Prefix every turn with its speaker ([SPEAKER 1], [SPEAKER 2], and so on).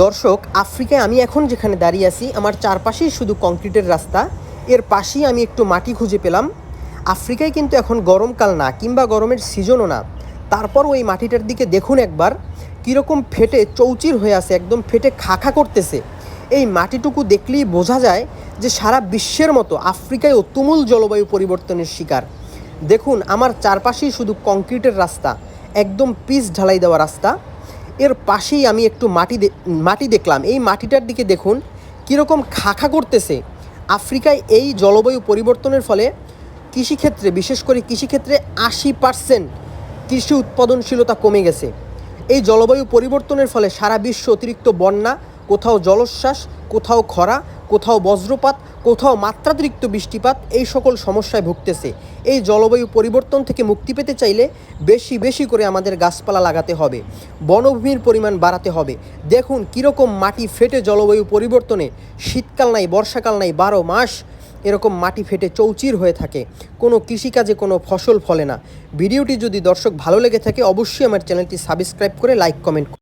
[SPEAKER 1] দর্শক, আফ্রিকায় আমি এখন যেখানে দাঁড়িয়ে আছি, আমার চারপাশেই শুধু কংক্রিটের রাস্তা। এর পাশেই আমি একটু মাটি খুঁজে পেলাম। আফ্রিকায় কিন্তু এখন গরমকাল না, কিংবা গরমের সিজনও না। তারপর ওই মাটিটার দিকে দেখুন একবার, কীরকম ফেটে চৌচির হয়ে আছে, একদম ফেটে খাখা করতেছে। এই মাটিটুকু দেখলেই বোঝা যায় যে সারা বিশ্বের মতো আফ্রিকায়ও তুমুল জলবায়ু পরিবর্তনের শিকার। দেখুন, আমার চারপাশেই শুধু কংক্রিটের রাস্তা, একদম পিচ ঢালাই দেওয়া রাস্তা। এর পাশেই আমি একটু মাটি মাটি দেখলাম। এই মাটিটার দিকে দেখুন কীরকম খাখা করতেছে। আফ্রিকায় এই জলবায়ু পরিবর্তনের ফলে কৃষিক্ষেত্রে, বিশেষ করে কৃষিক্ষেত্রে আশি পার্সেন্ট কৃষি উৎপাদনশীলতা কমে গেছে। এই জলবায়ু পরিবর্তনের ফলে সারা বিশ্ব অতিরিক্ত বন্যা কোথাও জলোচ্ছ্বাস, কোথাও খরা, কোথাও বজ্রপাত, কোথাও মাত্রাতিরিক্ত বৃষ্টিপাত, এই সকল সমস্যায় ভুগতেছে। এই জলবায়ু পরিবর্তন থেকে মুক্তি পেতে চাইলে বেশি বেশি করে আমাদের গাছপালা লাগাতে হবে, বনভূমির পরিমাণ বাড়াতে হবে। দেখুন কীরকম মাটি ফেটে জলবায়ু পরিবর্তনে, শীতকাল নাই, বর্ষাকাল নাই, বারো মাস এরকম মাটি ফেটে চৌচির হয়ে থাকে। কোনো কৃষিকাজে কোনো ফসল ফলে না। ভিডিওটি যদি দর্শক ভালো লেগে থাকে, অবশ্যই আমার চ্যানেলটি সাবস্ক্রাইব করে লাইক, কমেন্ট